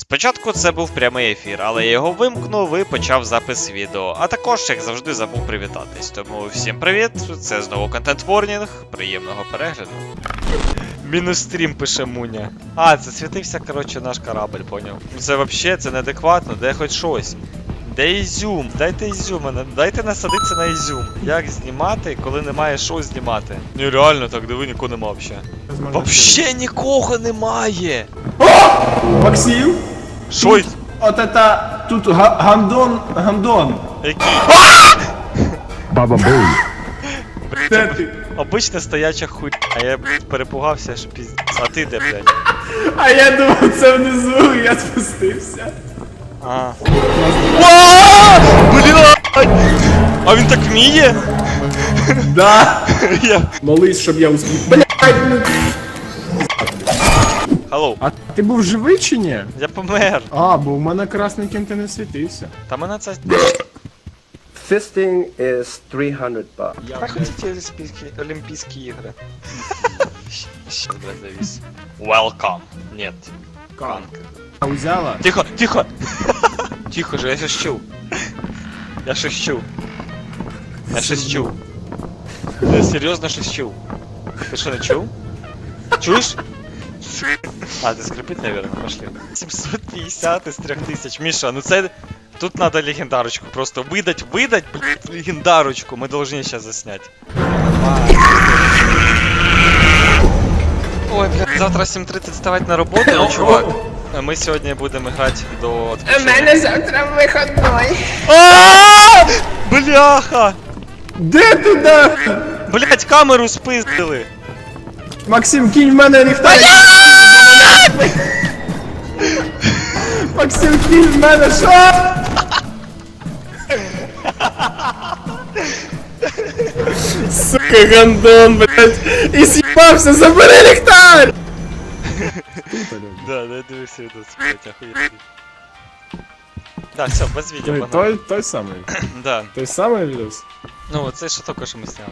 Спочатку це був прямий ефір, але я його вимкнув і почав запис відео. А також, як завжди, забув привітатись. Тому всім привіт! Це знову контент Ворнінг. Приємного перегляду. Мінус стрім пише Муня. А, це світився, коротше, наш корабль, поняв. Це взагалі це неадекватно, де хоч щось. Де ізюм? Дайте ізюм, дайте насадитися на ізюм. Як знімати, коли немає що знімати? Ну реально так, диви, нікого нема взагалі. Вообще нікого немає! Максим, Що? от это тут га- гандон, гандон. Який? Баба Бум. Де ти? Обична стояча хуй, а я блядь, перепугався, що піздець. А ти де, блядь? А я думав, це внизу, і я спустився. А. Блядь! А він так вміє? Да. Я... Молись, щоб я успів. Блядь, ну. Алло, А ти був живий чи ні? я помер. А, бо в мене красненьким ти не світився. Та мене це... Fisting is 300 bucks. Та хотіть олімпійські, олімпійські ігри. Щас, блядь, завіс. Welcome. Нет. Канк. А узяла? Тихо, тихо! Тихо же, я щось чув. Я щось чув. Я щось чув. Я серйозно щось чув. Ти що не чув? Чуєш? А, ти скрипить, наверное, пошли. 750 із 3000. Міша, ну це... Тут надо легендарочку просто выдать, выдать, блядь, легендарочку. Мы должны сейчас заснять. Ой, блядь, завтра 7.30 вставать на работу, ну, чувак. Мы сегодня будем играть до У отключения. мене завтра виходной. А! Бляха! Де ти да? Блять, камеру спиздили! Максим, кинь в мене ліхтарик. мене що? Сука, гандон, блядь. І з'їбався, забери ліхтар! Да, да, дивися відос, блять, охуєть. Да, все, без відео, Той, погнали. той, той самий. Да. Той самий відос? Ну, це що тільки що ми сняли.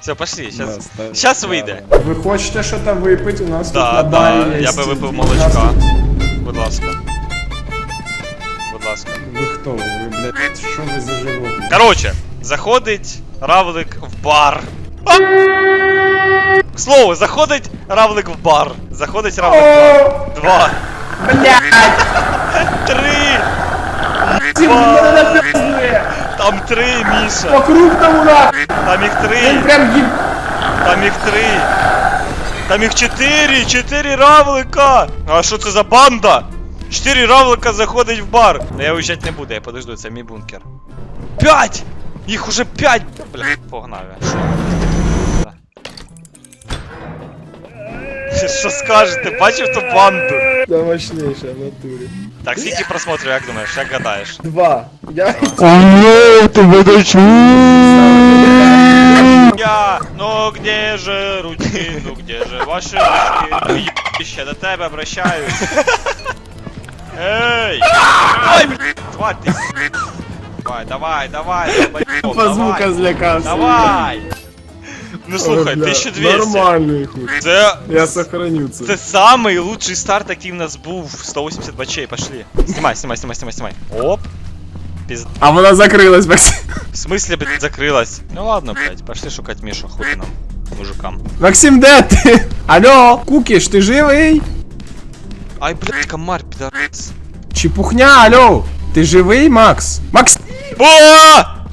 Все, пошли, Да, сейчас. ста- Щас да, вийде. да. Ви хочете що там випити? У нас Да, тут на да, барі є я би стіл. випив У молочка. нас тут- Будь ласка. Ласка. Ви хто? Ви, блядь, що ви за животні? Короче, заходить Равлик в бар. А! К слову, заходить Равлик в бар. Заходить Равлик в бар. Два. Блядь! Три! Мене напиздує! Там три, Міша! По крупному нахуй! Там їх Він три! прям їб... Там їх три! Там їх чотири! Чотири равлика! А що це за банда? Чотири равлика заходить в бар. Ну я уїжджати не буду, я подожду, це мій бункер. П'ять! Їх уже п'ять! Бля, погнав я. Що? Що скажете? Бачив ту банду? Да мощніше, в натурі. Так, скільки просмотрів, як думаєш, як гадаєш? Два. Я... Я, ну где же руки, ну где же ваши ручки? Ебище, до тебе обращаюсь. Эй! Блядь, тварь ты. Давай, давай, давай, По звука злякався. Давай! Ну слухай, Ой, бля, 1200. Нормальний хуй. Це, Я сохраню це. це самий лучший старт, який в нас був. 180 бачей, пошли. Снимай, снимай, снимай, снимай, снимай. Оп. Пизд... А вона закрилась, Максим. В смысле, блядь, закрылась? Ну ладно, блядь, пошли шукать Мишу, хуй нам, мужикам. Максим, де ти? Алло, Кукіш, ти живий? Ай, блядь, комар, пидорас. Чепухня, алло. Ти живий, Макс? Макс! О!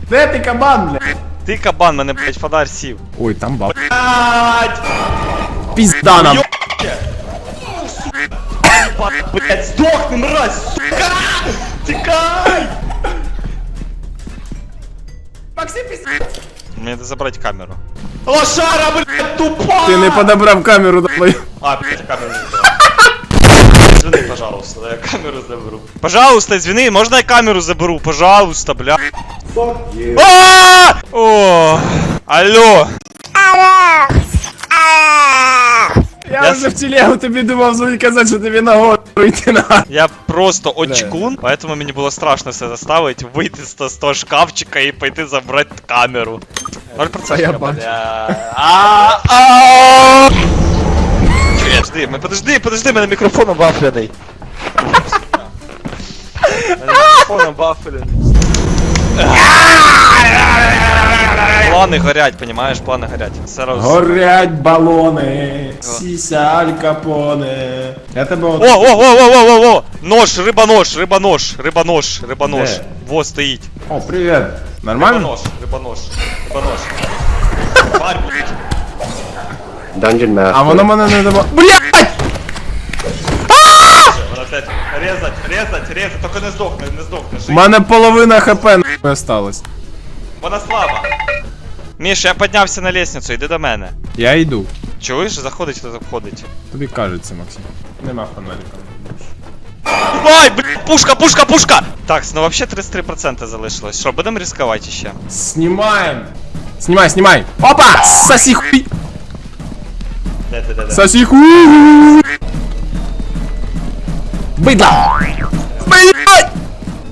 Де ти кабан, бля? Ти кабан, мене, блядь, фонарь сів. Ой, там баб. Пізда нам. Блядь, сдохни, мразь, сука! Тікай! Максим, пізда. Мені треба забрати камеру. Лошара, блядь, тупа! Ти не подобрав камеру, давай. А, блядь, камеру не забрав. Извини, пожалуйста, да, я камеру заберу. Пожалуйста, извини, можно я камеру заберу? Пожалуйста, бля. А! О! Алло! Я Я вже в телегу тобі думав звонить казати, що тобі на гору йти на. Я просто очкун, поэтому мені було страшно все заставити, вийти з то- з того шкафчика і пойти забрати камеру. 0% я бля. бачу. А, а. Чекай, Подожди, ми- подожди, подожди, мене мікрофон вафляний. Фоном баффелин. Плани горять, понімаєш, плани горять. Зараз. Горять балони, сіся аль капоне. Я тебе от... О, о, о, о, о, о, о! Нож, рибонож, рибонож, рибонож, рибонож. Де? Во стоїть. О, привіт. Нормально? Рибонож, рибонож, рибонож. Тварь, блядь. Dungeon Master. А воно мене не дало. Блядь! Вона опять резать, резать, резать, тільки не здохне, не здохне. У жив. мене половина хп нахуй осталось. Вона слаба. Міш, я піднявся на лестницю, йди до мене. Я йду. Чуєш, заходить, хто обходить. Тобі кажеться, Максим. Нема фонарика. Ай, блядь, пушка, пушка, пушка! Так, ну вообще 33% залишилось. Що, будемо ризикувати ще? Снимаем. Снимай, снимай. Опа! Соси хуй! Де, де, де, де? Соси хуй! Быдло! Блядь!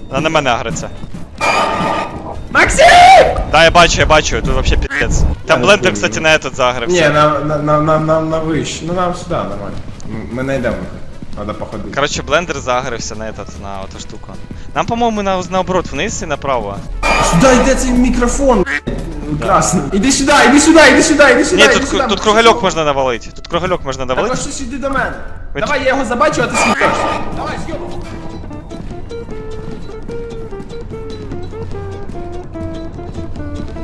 Вона на мене агриться. Максим! Да, я бачу, я бачу, тут вообще пиздец. Там не блендер, помню. кстати, на этот Не, загрився. на, на, на, на, на, на вище. Ну нам сюди нормально. М- Ми знайдемо. Надо походити. Короче, блендер загрився на этот, на эту штуку. Нам, по-моєму, на, наоборот, вниз і направо. Сюди йде цей мікрофон. блядь, Красний. Іди сюди, іди сюди, іди сюди, іди сюди. Ні, іди тут, сюди. тут кругальок можна навалити. Тут кругальок можна Так навалити. ось щось іди до мене. Ви- Давай, я його забачу, а ти смієш. Давай, зйобу.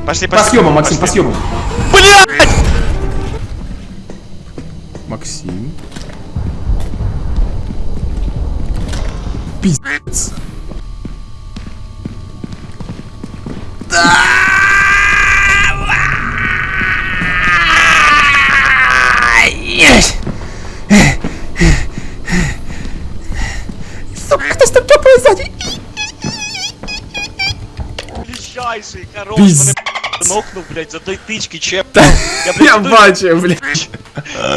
Пошли, По пошли. съемам, Максим, по пошли. съемам. Блядь! Максим. Пиздец. Сука, хтось там топає ззаді. Величайший, хорош, Пиз- мене нокнув, блядь, за той тички чеп. Я, блядь, тут- бачу, блядь.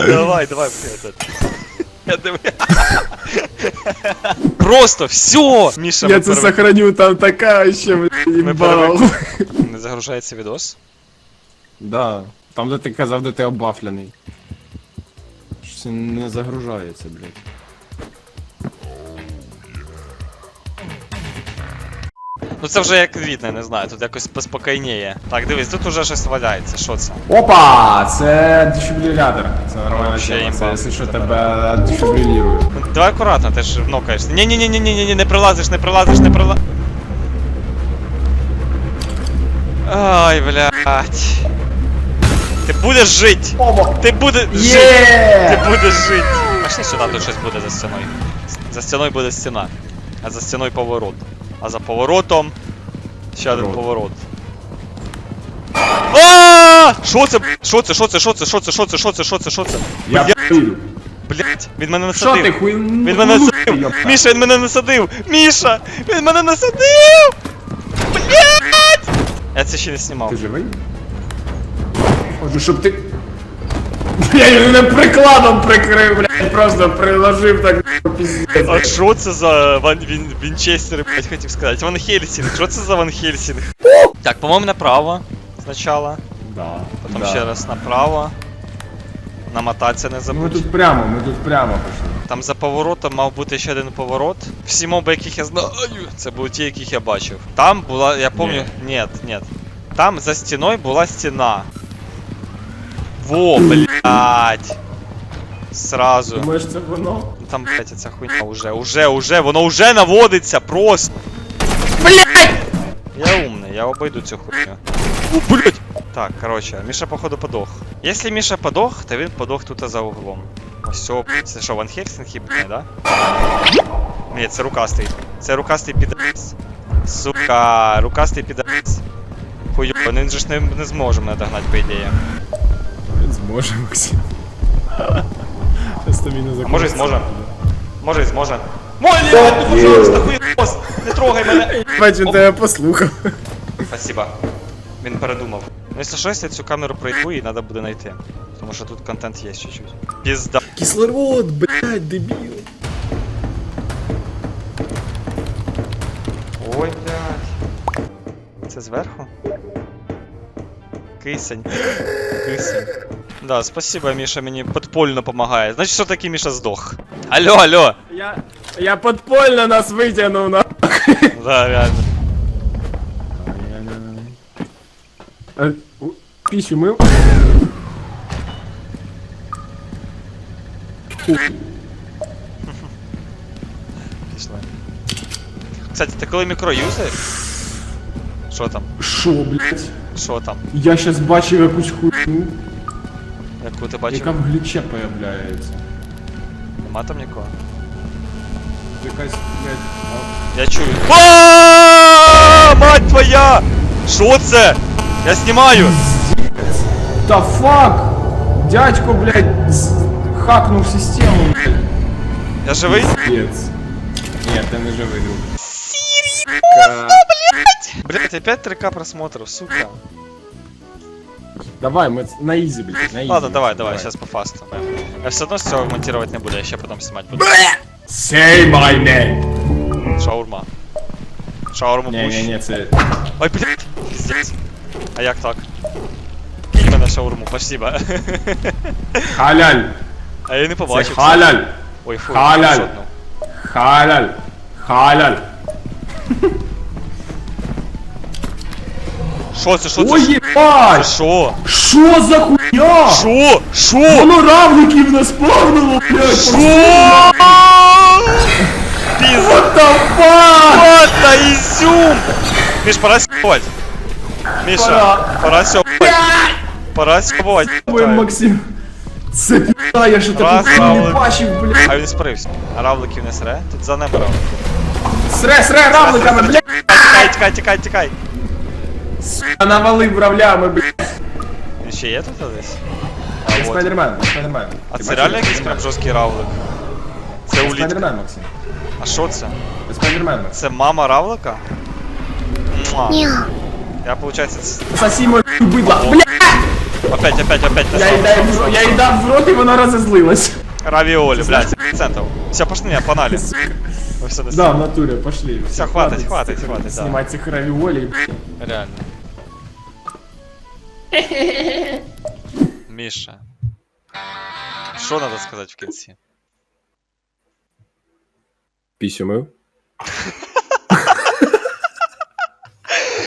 Давай, давай, блядь. Я диви- Просто все! Міша, Я ми це пере- сохраню, там така ще, блядь, їбал. Не загружається відос. Да, там де ти казав, де ти обафляний. Щось не загружається, блядь. Ну це вже як видно, не знаю, тут якось поспокійніє. Так, дивись, тут уже щось валяється, що це? Опа! Це дефібрилятор. Це нормальна Вообще тема. Це якщо що тебе дефібрилює. Ну, Давай акуратно, ти ж нокаєшся. ні ні ні ні ні ні не прилазиш, не прилазиш, не прила... Ай, блядь. Ти будеш жить! Ти будеш жить! Ти будеш жить! Пошли сюди, тут щось буде за стіною. За стіною буде стіна. А за стіною поворот. А за поворотом. Ще один поворот. Що це? Що це? Що це? Що це? Що це? Що це? Що це? Що це? Що це? Я пилю. блядь, він мене Що ти насадив. хуй? Він мене насадив! Міша, він мене насадив! Міша! Він мене насадив! Блядь! Я це ще не знімав. Ти живий? Хочу, щоб ти... Я мене прикладом прикрив, блядь, просто приложив так, пиздец. А що це за Ван Він Вінчестер, блять, хотів сказати. Ван Хельсінг. Що це за Ван Хельсінг? Так, по-моєму, направо спочатку. Да, Потім да. ще раз направо. Намотатися не Ну, Ми тут прямо, ми тут прямо пішли. Там за поворотом мав бути ще один поворот. Всі моби, яких я знаю, це були ті, яких я бачив. Там була, я пам'ятаю. Ні, ні. Там за стіною була стіна. Во, блядь. Сразу. Думаєш, це воно? Ну Там, блядь, ця хуйня уже, уже, уже, воно уже наводиться просто. Я умний, я обойду цю хуйню. О, блядь! Так, короче, Міша походу подох. Якщо Міша подох, то він подох тут за углом. Ось цього, це що, Ван Хельсинг їбаний, да? Ні, це рукастий. Це рукастий підарас. Сука, рукастий підарас. Хуйо, він же ж не, не зможе мене догнати, по ідеї. Він зможе, Максим. Просто мінус А може і зможе. Може зможе. Мой ні, ну пожалуйста, хуйос! Не трогай мене! Бач, він тебе послухав. Спасибо. Він передумав. Ну, якщо щось, я цю камеру пройду і треба буде знайти. Тому що тут контент є чуть-чуть. Пізда. Кислород, блядь, дебіл. Ой, блядь. Це зверху? Кисень. Кисень. Да, спасибо, Міша мені подпольно допомагає. Значить, що таки Міша здох. Алло, алло. Я... Я подпольно нас витягнув на. Да, реально. Е, у, Піщу мив. Пішли. Кстати, ти коли мікро юзаєш? Що там? Шо, блядь? Що там? Я щас бачив якусь хуйню, Яку ти бачив? яка в гліче появляється. Нема там нікого. Якась, блядь. а- Я чую. А, Мать твоя! Що це? Я знімаю! Та фак! Дядько, блядь, з- хакнув систему, блядь. Я живий? Пец. Ні, ти не живий, друг. Блять, опять 3К просмотров, сука. Давай, мы на изи, блядь, на изи. Ладно, давай, давай, сейчас по фасту. Я все равно все монтировать не буду, я ще потом снимать буду. Say my name! Шаурма. Шаурму Не, пуш. не, не, це... Ой, блядь, пиздец. А як так? Кинь мене шаурму, спасибо. Халяль! А я не Це побачив. халяль! Ой, фу, халяль. жодну. Халяль! Халяль! Що це, що це? Ой, Це єбать! що? Що за хуйня? Що? Що? Воно равликів не спавнило, блядь! Що? Пиздец. What the fuck? Вот на изюм! Миш, пора сьобать. Миша, Пора. пора сьобать. Пора сьобать. Ой, Максим! Це пізда, я ще Раз, таку хуйню не равлик. бачив, блядь! А він спрився. А равликів не сре? Тут за ним равлик. Сре, сре равликами, блядь! Тікай, тікай, тікай, тікай. Сука, навалив равлями, блядь! Він ще є тут десь? А, вот. Спайдермен, Спайдермен. А Ти це бачив, реально якийсь Спайдермен? прям жорсткий равлик? Це Це улітка. Спайдермен, Максим. А що це? Це Спайдермен, Максим. Це мама равлика? Муа. Я, получается, ц- Сосі мою быдло. Бля! опять, опять, опять Я їй дав в рот- я їй дав в рот, і вона розозлилась. Равиоли, блядь, центов. Все, пошли, я погнали. Мы все Да, в натуре, пошли. Все, хватит, хватит, хватит, да. Снимать цих равиолей. Реально. Міша. Що надо сказати в кінці? Пісю мив.